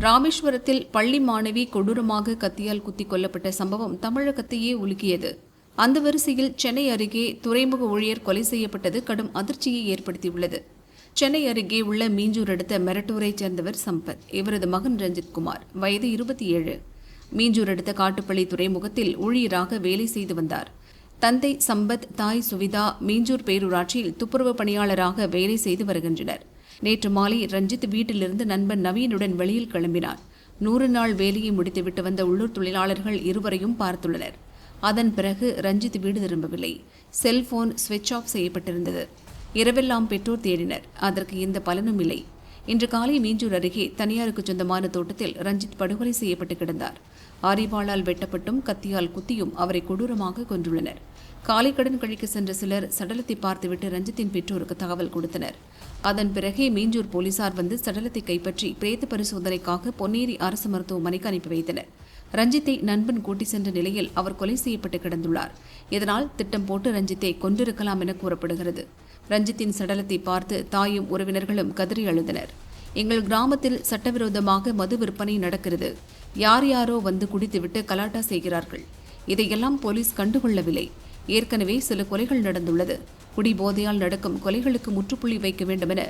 ராமேஸ்வரத்தில் பள்ளி மாணவி கொடூரமாக கத்தியால் குத்திக் கொல்லப்பட்ட சம்பவம் தமிழகத்தையே உலுக்கியது. அந்த வரிசையில் சென்னை அருகே துறைமுக ஊழியர் கொலை செய்யப்பட்டது கடும் அதிர்ச்சியை ஏற்படுத்தியுள்ளது. சென்னை அருகே உள்ள மீஞ்சூர் அடுத்த மெரட்டூரைச் சேர்ந்தவர் சம்பத் இவரது மகன் ரஞ்சித் குமார் வயது இருபத்தி ஏழு மீஞ்சூர் அடுத்த காட்டுப்பள்ளி துறைமுகத்தில் ஊழியராக வேலை செய்து வந்தார். தந்தை சம்பத் தாய் சுவிதா மீஞ்சூர் பேரூராட்சியில் துப்புரவு பணியாளராக வேலை செய்து வருகின்றனர். நேற்று மாலை ரஞ்சித் வீட்டிலிருந்து நண்பன் நவீனுடன் வெளியில் கிளம்பினார். நூறு நாள் வேலையை முடித்துவிட்டு வந்த உள்ளூர் தொழிலாளர்கள் இருவரையும் பார்த்துள்ளனர். அதன் பிறகு ரஞ்சித் வீடு திரும்பவில்லை. செல்போன் சுவிட்ச் ஆஃப் செய்யப்பட்டிருந்தது. இரவெல்லாம் பெற்றோர் தேடினர். அதற்கு எந்த பலனும் இல்லை. இன்று காலை மீஞ்சூர் அருகே தனியாருக்கு சொந்தமான தோட்டத்தில் ரஞ்சித் படுகொலை செய்யப்பட்டு கிடந்தார். ஆரிவாளால் வெட்டப்பட்டும் கத்தியால் குத்தியும் அவரை கொடூரமாக கொன்றுள்ளனர். காலை கடன் கழிக்க சென்ற சிலர் சடலத்தை பார்த்துவிட்டு ரஞ்சித்தின் பெற்றோருக்கு தகவல் கொடுத்தனர். அதன் பிறகே மீஞ்சூர் போலீசார் வந்து சடலத்தை கைப்பற்றி பிரேத பரிசோதனைக்காக பொன்னேரி அரசு மருத்துவமனைக்கு அனுப்பி வைத்தனர். ரஞ்சித்தை நண்பன் கூட்டி சென்ற நிலையில் அவர் கொலை செய்யப்பட்டு கிடந்துள்ளார். இதனால் திட்டம் போட்டு ரஞ்சித்தை கொன்றிருக்கலாம் என கூறப்படுகிறது. ரஞ்சித்தின் சடலத்தை பார்த்து தாயும் உறவினர்களும் கதறி அழுதனர். எங்கள் கிராமத்தில் சட்டவிரோதமாக மது விற்பனை நடக்கிறது. யார் யாரோ வந்து குடித்துவிட்டு கலாட்டா செய்கிறார்கள். இதையெல்லாம் போலீஸ் கண்டுகொள்ளவில்லை. ஏற்கனவே சில கொலைகள் நடந்துள்ளது. குடிபோதையால் நடக்கும் கொலைகளுக்கு முற்றுப்புள்ளி வைக்க வேண்டுமென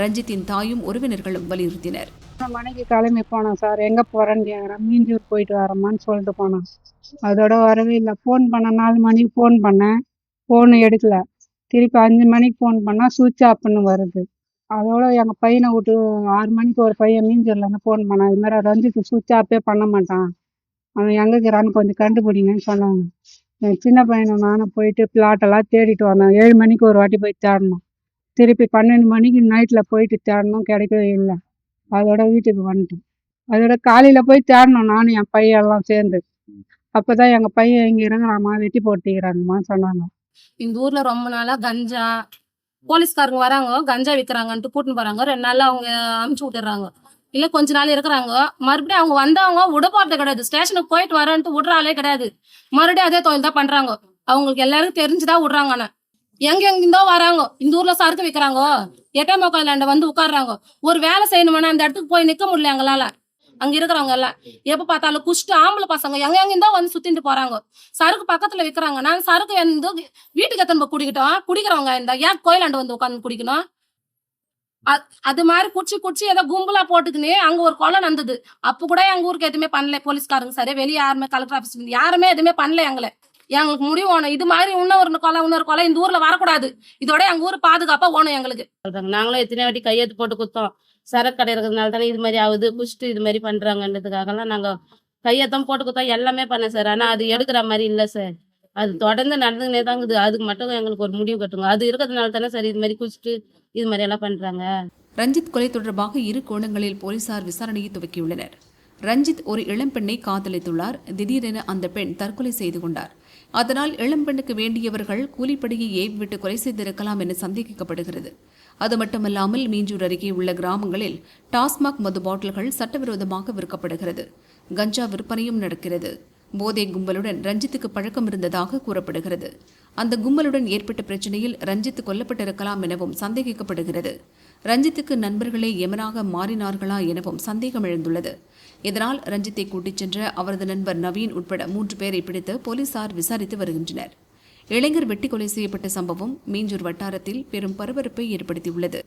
ரஞ்சித்தின் தாயும் உறவினர்களும் வலியுறுத்தினர். மனைவி கிளம்பி போனோம் சார். எங்கே போகிறேன்னு கேட்குறேன் மீஞ்சூர் போயிட்டு வரமான்னு சொல்லிட்டு போனோம் அதோட வரவே இல்லை. ஃபோன் பண்ண நாலு மணிக்கு ஃபோன் பண்ணேன். ஃபோன் எடுக்கல. திருப்பி அஞ்சு மணிக்கு ஃபோன் பண்ணால் சுவிட்ச் ஆஃப்னு வருது. அதோட எங்கள் பையனை விட்டு ஆறு மணிக்கு ஒரு பையன் மீஞ்சூர்லேருந்து ஃபோன் பண்ணான். இது மாதிரி ரஞ்சித் சுவிட்ச் ஆஃபே பண்ண மாட்டான். அவன் எங்கே இருக்கிறான்னு கொஞ்சம் கண்டுபிடிங்கன்னு சொன்னாங்க. என் சின்ன பையனும் நானும் போயிட்டு பிளாட்டெல்லாம் தேடிட்டு வந்தேன். ஏழு மணிக்கு ஒரு வாட்டி போய் தேடணும். திருப்பி பன்னெண்டு மணிக்கு நைட்டில் போயிட்டு தேடணும் கிடைக்கவே இல்லை. அதோட வீட்டுக்கு வந்துட்டோம் அதோட காலையில் போய் தேடணும் நானும் என் பையன் எல்லாம் சேர்ந்து. அப்போ தான் எங்கள் பையன் இங்கே இருக்கிறாம்மா வெட்டி போட்டுக்கிறாங்கம்மா சொன்னாங்க. இந்த ஊரில் ரொம்ப நாளாக கஞ்சா போலீஸ்காரங்க வராங்க கஞ்சா விற்கிறாங்கன்ட்டு கூட்டின்னு போகிறாங்க ரெண்டு நாளில் அவங்க அமுச்சு விட்டுறாங்க இல்ல கொஞ்ச நாள் இருக்கிறாங்க. மறுபடியும் அவங்க வந்தவங்க விட போறது கிடையாது. ஸ்டேஷனுக்கு போயிட்டு வரேன்ட்டு விடுறாலே கிடையாது. மறுபடியும் அதே தொழில் தான் பண்றாங்க. அவங்களுக்கு எல்லாருக்கும் தெரிஞ்சுதான் விடுறாங்க ஆனா. எங்க எங்கிருந்தோ வராங்க. இந்த ஊர்ல சரக்கு விற்கிறாங்க எட்டாம் கோயிலாண்ட வந்து உட்காடுறாங்க ஒரு வேலை செய்யணும்னா அந்த இடத்துக்கு போய் நிக்க முடியல எங்களால. அங்க இருக்கிறவங்க எல்லாம். எப்ப பார்த்தாலும் குஷ்டு ஆம்பளை பசங்க எங்க எங்கிருந்தோ வந்து சுத்திட்டு போறாங்க. சரக்கு பக்கத்துல விற்கிறாங்க நான் சரக்கு வந்து வீட்டுக்கு எத்தனை குடிக்கிட்டோம்? குடிக்கிறவங்க இந்த ஏன் கோயிலாண்டு வந்து உட்காந்து குடிக்கணும்? அது மாதிரி குச்சி குச்சி ஏதோ கும்பலா போட்டுக்கின்னு அங்க ஒரு கொலை நடந்தது. அப்ப கூட எங்க ஊருக்கு எதுவுமே பண்ணல போலீஸ்காரங்க. சரி வெளியே யாருமே கலெக்டர் ஆபீஸ் யாருமே எதுவுமே பண்ணல எங்களை. எங்களுக்கு முடிவு ஓணும். இது மாதிரி இன்னொரு கொலை இன்னொரு கொலை இந்த ஊர்ல வரக்கூடாது. இதோட எங்க ஊர் பாதுகாப்பா ஓணும் எங்களுக்கு. நாங்களும் எத்தனை வாட்டி கையெழுத்து போட்டு குத்தோம். சரக்கு கடை இருக்கிறதுனால தானே இது மாதிரி ஆகுது. குடிச்சிட்டு இது மாதிரி பண்றாங்கன்றதுக்காகலாம் நாங்க கையெழுத்தம் போட்டு குத்தோம். எல்லாமே பண்ணேன் சார். ஆனா அது எடுக்கிற மாதிரி இல்ல சார். அது தொடர்ந்து நடந்துனே தாங்குது அதுக்கு மட்டும் எங்களுக்கு ஒரு முடிவு கட்டுங்க. அது இருக்கிறதுனால தானே சரி இது மாதிரி குடிச்சிட்டு இது மாதிரி எல்லாம் பண்றாங்க. ரஞ்சித் கொலை தொடர்பாக இரு கோணங்களில் போலீசார் விசாரணையை துவக்கியுள்ளனர். ரஞ்சித் ஒரு இளம்பெண்ணை காதலித்துள்ளார். திடீரென அந்த பெண் தற்கொலை செய்து கொண்டார். அதனால் இளம்பெண்ணுக்கு வேண்டியவர்கள் கூலிப்படியை ஏவிவிட்டு கொலை செய்திருக்கலாம் என சந்தேகிக்கப்படுகிறது. அது மட்டுமல்லாமல் மீஞ்சூர் அருகே உள்ள கிராமங்களில் டாஸ்மாக் மது பாட்டில்கள் சட்டவிரோதமாக விற்கப்படுகிறது. கஞ்சா விற்பனையும் நடக்கிறது. போதை கும்பலுடன் ரஞ்சித்துக்கு பழக்கம் இருந்ததாக கூறப்படுகிறது. அந்த கும்பலுடன் ஏற்பட்ட பிரச்சனையில் ரஞ்சித் கொல்லப்பட்டிருக்கலாம் எனவும் சந்தேகிக்கப்படுகிறது. ரஞ்சித்துக்கு நண்பர்களே எமனாக மாறினார்களா எனவும் சந்தேகம் எழுந்துள்ளது இதனால் ரஞ்சித்தை கூட்டிச் சென்ற அவரது நண்பர் நவீன் உட்பட மூன்று பேரை பிடித்து போலீசார் விசாரித்து வருகின்றனர். இளைஞர் வெட்டி கொலை செய்யப்பட்ட சம்பவம் மீஞ்சூர் வட்டாரத்தில் பெரும் பரபரப்பை ஏற்படுத்தியுள்ளது.